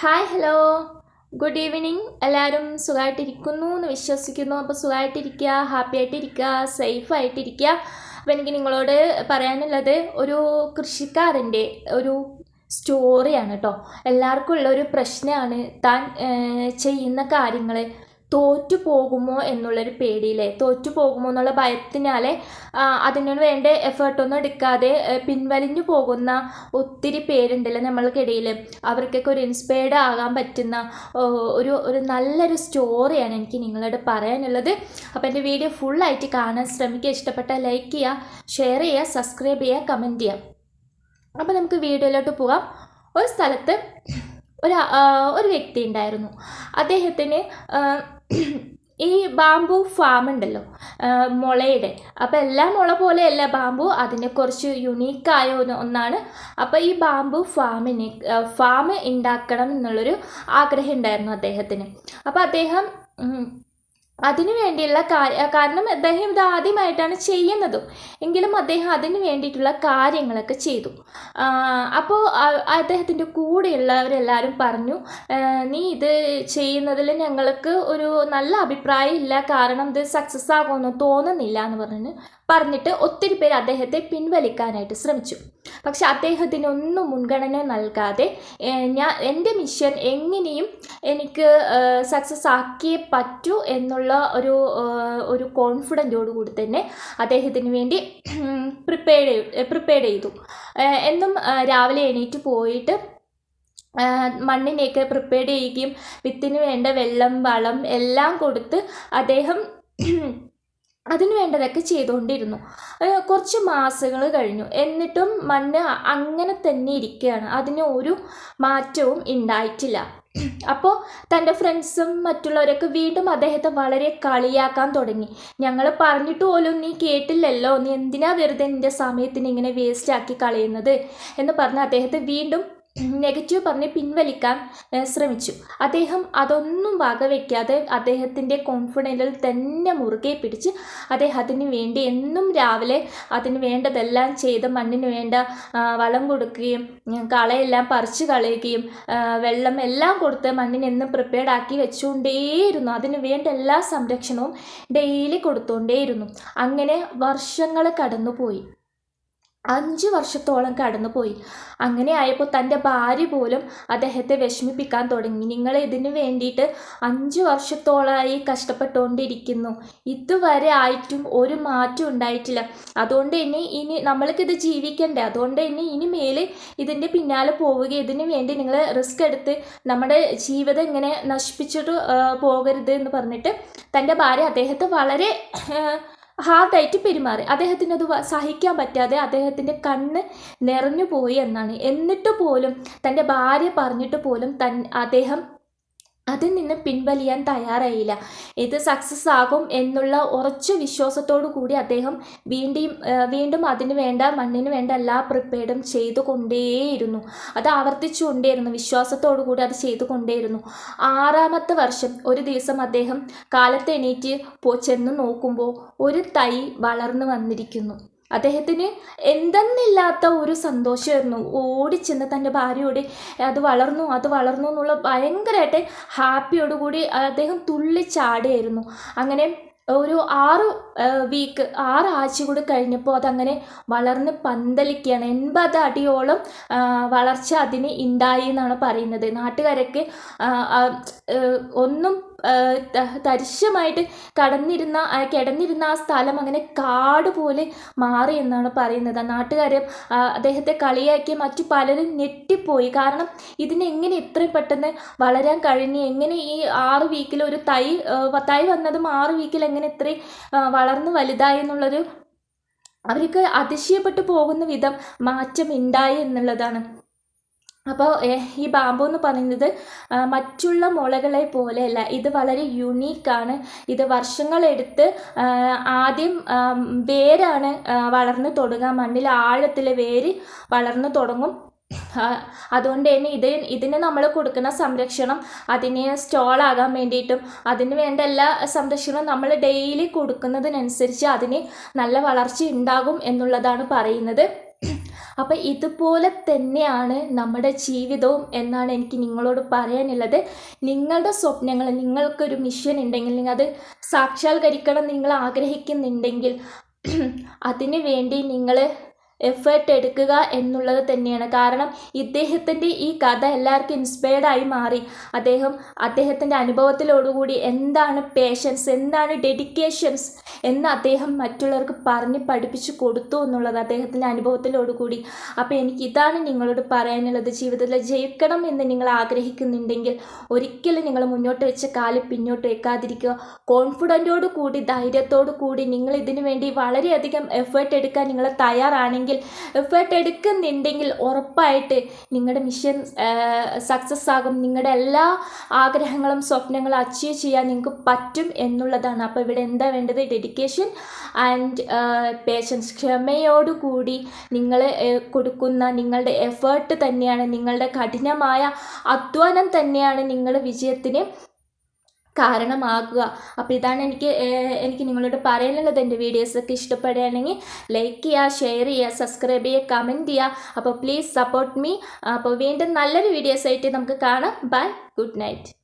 Hi hello good evening എല്ലാവരും സുഖമായിട്ടിരിക്കുന്നു എന്ന് വിശ്വസിക്കുന്നു. അപ്പോൾ സുഖമായിട്ടിരിക്കുക ഹാപ്പി ആയിട്ടിരിക്കുക സേഫ് ആയിട്ടിരിക്കുക. അപ്പോൾ എനിക്ക് നിങ്ങളോട് പറയാനുള്ളത് ഒരു കൃഷിക്കാരന്റെ ഒരു സ്റ്റോറിയാണ് കേട്ടോ. എല്ലാവർക്കും ഉള്ള ഒരു പ്രശ്നമാണ് താൻ ചെയ്യുന്ന കാര്യങ്ങൾ തോറ്റു പോകുമോ എന്നുള്ളൊരു പേടിയിലെ തോറ്റു പോകുമോ എന്നുള്ള ഭയത്തിനാലെ അതിനു വേണ്ട എഫേർട്ടൊന്നും എടുക്കാതെ പിൻവലിഞ്ഞു പോകുന്ന ഒത്തിരി പേരുണ്ടല്ലോ നമ്മൾക്കിടയിൽ അവർക്കൊക്കെ ഒരു ഇൻസ്പയർഡ് ആകാൻ പറ്റുന്ന ഒരു ഒരു നല്ലൊരു സ്റ്റോറിയാണ് എനിക്ക് നിങ്ങളോട് പറയാനുള്ളത്. അപ്പോൾ എന്റെ വീഡിയോ ഫുള്ളായിട്ട് കാണാൻ ശ്രമിക്കുക. ഇഷ്ടപ്പെട്ടാൽ ലൈക്ക് ചെയ്യുക ഷെയർ ചെയ്യുക സബ്സ്ക്രൈബ് ചെയ്യുക കമന്റ് ചെയ്യുക. അപ്പോൾ നമുക്ക് വീഡിയോയിലോട്ട് പോകാം. ഒരു സ്ഥലത്ത് ഒരു ഒരു വ്യക്തി ഉണ്ടായിരുന്നു. അദ്ദേഹത്തിന് ഈ ബാംബു ഫാം ഉണ്ടല്ലോ മുളയുടെ. അപ്പോൾ എല്ലാ മുള പോലെയല്ല ബാംബു അതിനെ കുറച്ച് യുണീക്കായ ഒന്ന് ഒന്നാണ്. അപ്പോൾ ഈ ബാംബു ഫാമിന് ഫാം ഉണ്ടാക്കണം എന്നുള്ളൊരു ആഗ്രഹം ഉണ്ടായിരുന്നു അദ്ദേഹത്തിന്. അപ്പോൾ അദ്ദേഹം അതിനു വേണ്ടിയുള്ള കാരണം അദ്ദേഹം ഇത് ആദ്യമായിട്ടാണ് ചെയ്യുന്നതും. എങ്കിലും അദ്ദേഹം അതിനു വേണ്ടിയിട്ടുള്ള കാര്യങ്ങളൊക്കെ ചെയ്തു. അപ്പോൾ അദ്ദേഹത്തിന്റെ കൂടെയുള്ളവരെല്ലാവരും പറഞ്ഞു നീ ഇത് ചെയ്യുന്നതിൽ ഞങ്ങൾക്ക് ഒരു നല്ല അഭിപ്രായം ഇല്ല. കാരണം ഇത് സക്സസ് ആകുമെന്ന് തോന്നുന്നില്ല എന്ന് പറഞ്ഞ് പറഞ്ഞിട്ട് ഒത്തിരി പേര് അദ്ദേഹത്തെ പിൻവലിക്കാനായിട്ട് ശ്രമിച്ചു. പക്ഷെ അദ്ദേഹത്തിനൊന്നും മുൻഗണന നൽകാതെ ഞാൻ എന്റെ മിഷൻ എങ്ങനെയും എനിക്ക് സക്സസ് ആക്കിയേ പറ്റൂ എന്നുള്ള ഒരു ഒരു കോൺഫിഡന്റോടുകൂടി തന്നെ അദ്ദേഹത്തിന് വേണ്ടി പ്രിപ്പയർ പ്രിപ്പയർ ചെയ്തു. എന്നും രാവിലെ എണീറ്റ് പോയിട്ട് മണ്ണിനെയൊക്കെ പ്രിപ്പയർ ചെയ്യുകയും വിത്തിന് വേണ്ട വെള്ളം വളം എല്ലാം കൊടുത്ത് അദ്ദേഹം അതിന് വേണ്ടതൊക്കെ ചെയ്തുകൊണ്ടിരുന്നു. കുറച്ച് മാസങ്ങൾ കഴിഞ്ഞു. എന്നിട്ടും മണ്ണ് അങ്ങനെ തന്നെ ഇരിക്കുകയാണ്. അതിന് ഒരു മാറ്റവും ഉണ്ടായിട്ടില്ല അപ്പോൾ തന്റെ ഫ്രണ്ട്സും മറ്റുള്ളവരൊക്കെ വീണ്ടും അദ്ദേഹത്തെ വളരെ കളിയാക്കാൻ തുടങ്ങി. ഞങ്ങൾ പറഞ്ഞിട്ട് പോലും നീ കേട്ടില്ലല്ലോ. നീ എന്തിനാ വെറുതെ നിന്റെ സമയത്തിന് ഇങ്ങനെ വേസ്റ്റാക്കി കളയുന്നത്? എന്ന് പറഞ്ഞ് അദ്ദേഹത്തെ വീണ്ടും നെഗറ്റീവ് പറഞ്ഞ് പിൻവലിക്കാൻ ശ്രമിച്ചു. അദ്ദേഹം അതൊന്നും വകവയ്ക്കാതെ അദ്ദേഹത്തിന്റെ കോൺഫിഡന്റിൽ തന്നെ മുറുകെ പിടിച്ച് അദ്ദേഹത്തിന് വേണ്ടി എന്നും രാവിലെ അതിന് വേണ്ടതെല്ലാം ചെയ്ത് മണ്ണിന് വേണ്ട വളം കൊടുക്കുകയും കളയെല്ലാം പറിച്ച് കളയുകയും വെള്ളം എല്ലാം കൊടുത്ത് മണ്ണിനെന്നും പ്രിപ്പയർഡ് ആക്കി വെച്ചുകൊണ്ടേയിരുന്നു. അതിന് വേണ്ട എല്ലാ സംരക്ഷണവും ഡെയിലി കൊടുത്തുകൊണ്ടേയിരുന്നു അങ്ങനെ വർഷങ്ങൾ കടന്നുപോയി. അഞ്ച് വർഷത്തോളം കടന്നുപോയി. അങ്ങനെ ആയപ്പോൾ തന്റെ ഭാര്യ പോലും അദ്ദേഹത്തെ വിഷമിപ്പിക്കാൻ തുടങ്ങി. നിങ്ങൾ ഇതിനു വേണ്ടിയിട്ട് അഞ്ച് വർഷത്തോളമായി കഷ്ടപ്പെട്ടുകൊണ്ടിരിക്കുന്നു. ഇതുവരെ ആയിട്ടും ഒരു മാറ്റം ഉണ്ടായിട്ടില്ല. അതുകൊണ്ട് തന്നെ ഇനി നമ്മൾക്കിത് ജീവിക്കണ്ടേ? അതുകൊണ്ട് തന്നെ ഇനി മേലെ ഇതിന്റെ പിന്നാലെ പോവുക ഇതിനു വേണ്ടി നിങ്ങൾ റിസ്ക് എടുത്ത് നമ്മുടെ ജീവിതം ഇങ്ങനെ നശിപ്പിച്ചിട്ട് പോകരുത് എന്ന് പറഞ്ഞിട്ട് തന്റെ ഭാര്യ അദ്ദേഹത്തെ വളരെ ഹാർഡായിട്ട് പെരുമാറി. അദ്ദേഹത്തിന് അത് സഹിക്കാൻ പറ്റാതെ അദ്ദേഹത്തിന്റെ കണ്ണ് നിറഞ്ഞു പോയി എന്നാണ്. എന്നിട്ട് പോലും തന്റെ ഭാര്യ പറഞ്ഞിട്ട് പോലും തൻ അദ്ദേഹം അതിൽ നിന്ന് പിൻവലിയാൻ തയ്യാറായില്ല. ഇത് സക്സസ് ആകും എന്നുള്ള ഉറച്ച വിശ്വാസത്തോടു കൂടി അദ്ദേഹം വീണ്ടും വീണ്ടും അതിന് വേണ്ട മണ്ണിന് വേണ്ട എല്ലാ പ്രിപ്പയർഡും ചെയ്തുകൊണ്ടേയിരുന്നു. അത് ആവർത്തിച്ചു കൊണ്ടേയിരുന്നു. വിശ്വാസത്തോടു കൂടി അത് ചെയ്തുകൊണ്ടേയിരുന്നു. ആറാമത്തെ വർഷം ഒരു ദിവസം അദ്ദേഹം കാലത്ത് എണീറ്റ് പോ ചെന്ന് നോക്കുമ്പോൾ ഒരു തൈ വളർന്നു വന്നിരിക്കുന്നു. അദ്ദേഹത്തിന് എന്തെന്നില്ലാത്ത ഒരു സന്തോഷമായിരുന്നു. ഓടിച്ചെന്ന് തന്റെ ഭാര്യയോട് അത് വളർന്നു അത് വളർന്നു എന്നുള്ള ഭയങ്കരമായിട്ട് ഹാപ്പിയോടുകൂടി അദ്ദേഹം തുള്ളിച്ചാടിയായിരുന്നു അങ്ങനെ ഒരു ആറ് വീക്ക് ആറ് ആഴ്ച കൂടി കഴിഞ്ഞപ്പോൾ അതങ്ങനെ വളർന്ന് പന്തലിക്കുകയാണ്. എൺപത് അടിയോളം വളർച്ച അതിന് ഉണ്ടായി എന്നാണ് പറയുന്നത്. നാട്ടുകാരൊക്കെ ഒന്നും തരിശമായിട്ട് കടന്നിരുന്ന കിടന്നിരുന്ന ആ സ്ഥലം അങ്ങനെ കാട് പോലെ മാറി എന്നാണ് പറയുന്നത്. നാട്ടുകാർ അദ്ദേഹത്തെ കളിയാക്കി മറ്റു പലരും ഞെട്ടിപ്പോയി. കാരണം ഇതിനെങ്ങനെ ഇത്രയും പെട്ടെന്ന് വളരാൻ കഴിഞ്ഞു? എങ്ങനെ ഈ ആറ് വീക്കിൽ ഒരു തൈ തൈ വന്നതും ആറ് വീക്കിൽ എങ്ങനെ ഇത്രയും വളർന്ന് വലുതായി എന്നുള്ളൊരു അവർക്ക് അതിശയപ്പെട്ടു പോകുന്ന വിധം മാറ്റം ഉണ്ടായി എന്നുള്ളതാണ്. അപ്പോൾ ഈ ബാമ്പു എന്ന് പറയുന്നത് മറ്റുള്ള മുളകളെ പോലെയല്ല. ഇത് വളരെ യുണീക്കാണ് ഇത് വർഷങ്ങളെടുത്ത് ആദ്യം വേരാണ് വളർന്ന് തുടങ്ങുക മണ്ണിൽ ആഴത്തിൽ വേര് വളർന്ന് തുടങ്ങും. അതുകൊണ്ട് തന്നെ ഇത് ഇതിന് നമ്മൾ കൊടുക്കുന്ന സംരക്ഷണം അതിനെ സ്റ്റോളാകാൻ വേണ്ടിയിട്ടും അതിന് വേണ്ട എല്ലാ സംരക്ഷണവും നമ്മൾ ഡെയിലി കൊടുക്കുന്നതിനനുസരിച്ച് അതിന് നല്ല വളർച്ച ഉണ്ടാകും എന്നുള്ളതാണ് പറയുന്നത്. അപ്പോൾ ഇതുപോലെ തന്നെയാണ് നമ്മുടെ ജീവിതവും എന്നാണ് എനിക്ക് നിങ്ങളോട് പറയാനുള്ളത്. നിങ്ങളുടെ സ്വപ്നങ്ങൾ നിങ്ങൾക്കൊരു മിഷൻ ഉണ്ടെങ്കിൽ നിങ്ങൾ അത് സാക്ഷാത്കരിക്കണം നിങ്ങൾ ആഗ്രഹിക്കുന്നുണ്ടെങ്കിൽ അതിനു വേണ്ടി നിങ്ങൾ എഫേർട്ട് എടുക്കുക എന്നുള്ളത് തന്നെയാണ്. കാരണം ഇദ്ദേഹത്തിന്റെ ഈ കഥ എല്ലാവർക്കും ഇൻസ്പയർഡായി മാറി. അദ്ദേഹം അദ്ദേഹത്തിന്റെ അനുഭവത്തിലോടുകൂടി എന്താണ് പേഷ്യൻസ് എന്താണ് ഡെഡിക്കേഷൻസ് എന്ന് അദ്ദേഹം മറ്റുള്ളവർക്ക് പറഞ്ഞ് പഠിപ്പിച്ചു കൊടുത്തു എന്നുള്ളത് അദ്ദേഹത്തിന്റെ അനുഭവത്തിലോടുകൂടി. അപ്പോൾ എനിക്ക് ഇതാണ് നിങ്ങളോട് പറയാനുള്ളത്. ജീവിതത്തിൽ ജയിക്കണം എന്ന് നിങ്ങൾ ആഗ്രഹിക്കുന്നുണ്ടെങ്കിൽ ഒരിക്കലും നിങ്ങൾ മുന്നോട്ട് വെച്ച കാൽ പിന്നോട്ട് വെക്കാതിരിക്കുക. കോൺഫിഡന്റോടു കൂടി ധൈര്യത്തോടു കൂടി നിങ്ങൾ ഇതിനു വേണ്ടി വളരെയധികം എഫേർട്ട് എടുക്കാൻ നിങ്ങൾ തയ്യാറാണെങ്കിൽ എഫേർട്ട് എടുക്കുന്നുണ്ടെങ്കിൽ ഉറപ്പായിട്ട് നിങ്ങളുടെ മിഷൻ സക്സസ് ആകും. നിങ്ങളുടെ എല്ലാ ആഗ്രഹങ്ങളും സ്വപ്നങ്ങളും അച്ചീവ് ചെയ്യാൻ നിങ്ങൾക്ക് പറ്റും എന്നുള്ളതാണ്. അപ്പോൾ ഇവിടെ എന്താ വേണ്ടത്? ഡെഡിക്കേഷൻ ആൻഡ് പേഷ്യൻസ് ക്ഷമയോടുകൂടി നിങ്ങൾ കൊടുക്കുന്ന നിങ്ങളുടെ എഫേർട്ട് തന്നെയാണ്. നിങ്ങളുടെ കഠിനമായ അധ്വാനം തന്നെയാണ് നിങ്ങൾ വിജയത്തിന് കാരണമാകുക. അപ്പോൾ ഇതാണ് എനിക്ക് എനിക്ക് നിങ്ങളോട് പറയാനുള്ളത്. എന്റെ വീഡിയോസൊക്കെ ഇഷ്ടപ്പെടുകയാണെങ്കിൽ ലൈക്ക് ചെയ്യുക ഷെയർ ചെയ്യുക സബ്സ്ക്രൈബ് ചെയ്യുക കമന്റ് ചെയ്യുക. അപ്പോൾ പ്ലീസ് സപ്പോർട്ട് മീ അപ്പോൾ വീണ്ടും നല്ലൊരു വീഡിയോസായിട്ട് നമുക്ക് കാണാം. Bye good night